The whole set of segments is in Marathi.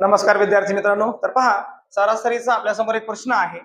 नमस्कार विद्यार्थी मित्रांनो. तर पहा सरासरीचा आपल्यासमोर एक प्रश्न आहे.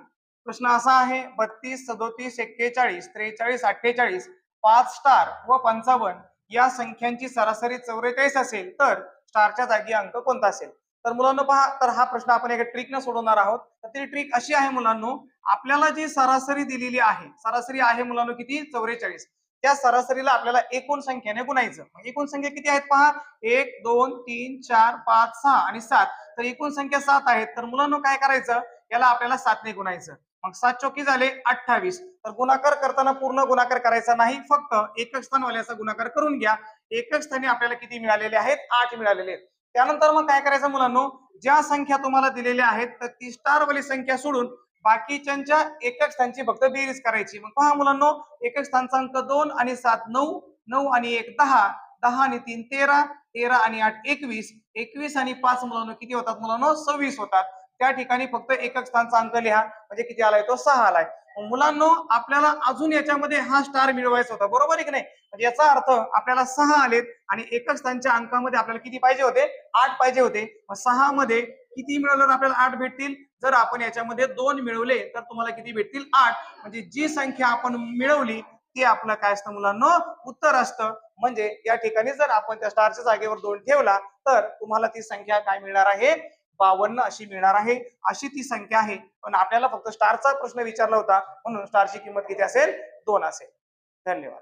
प्रश्न असा आहे बत्तीस सदोतीस एक्केचाळीस त्रेचाळीस अठ्ठेचाळीस पाच स्टार व पंचावन्न या संख्यांची सरासरी चौवेचाळीस असेल तर स्टारच्या जागी अंक कोणता असेल? तर मुलांनो पहा तर हा प्रश्न आपण एका ट्रिकनं सोडवणार आहोत. तर ती ट्रिक अशी आहे मुलांनो आपल्याला जी सरासरी दिलेली आहे सरासरी आहे मुलांनो किती? चौवेचाळीस त्या सरासरीला आपल्याला एकूण संख्येने गुणायचं. मग एकूण संख्या किती आहेत पहा? एक दोन तीन चार पाच सहा आणि सात. तर एकूण संख्या सात आहेत. तर मुलांनो काय करायचं? याला आपल्याला सातने गुणायचं. मग सात चौकी झाले अठ्ठावीस. तर गुणाकार करताना पूर्ण गुणाकार करायचा नाही. फक्त एकक स्थानवाल्याचा गुणाकार करून घ्या. एकक स्थानी आपल्याला किती मिळालेले आहेत? आठ मिळालेले आहेत. त्यानंतर मग काय करायचं मुलांनो? ज्या संख्या तुम्हाला दिलेल्या आहेत तर ती स्टारवाली संख्या सोडून बाकीच्यांच्या एकक स्थानची फक्त बेरीज करायची. मग पहा मुलांनो एकक स्थानचा अंक दोन आणि सात नऊ नऊ आणि एक दहा दहा आणि तीन तेरा तेरा आणि आठ एकवीस एकवीस आणि पाच मुलांनो किती होतात मुलांनो? सव्वीस होतात. त्या ठिकाणी फक्त एकक स्थानचा अंक लिहा. म्हणजे किती आलाय तो? सहा आलाय. मुलांना मुलांनो आपल्याला अजून याच्यामध्ये हा स्टार मिळवायचा होता. बरोबर आहे की नाही? म्हणजे याचा अर्थ आपल्याला सहा आलेत आणि एकक स्थानच्या अंकामध्ये आपल्याला किती पाहिजे होते? आठ पाहिजे होते. मग सहा मध्ये किती मिळवल्यावर आपल्याला आठ भेटतील? जर आपण याच्यामध्ये दोन मिळवले तर तुम्हाला किती भेटतील? आठ. म्हणजे जी संख्या आपण मिळवली ते आपलं काय असतं मुलांना? उत्तर असतं. म्हणजे या ठिकाणी जर आपण त्या स्टारच्या जागेवर दोन ठेवला तर तुम्हाला ती संख्या काय मिळणार आहे? बावन्न अशी मिळणार आहे. अशी ती संख्या आहे. पण आपल्याला फक्त स्टारचा प्रश्न विचारला होता म्हणून स्टारची किंमत किती असेल? दोन असेल. धन्यवाद.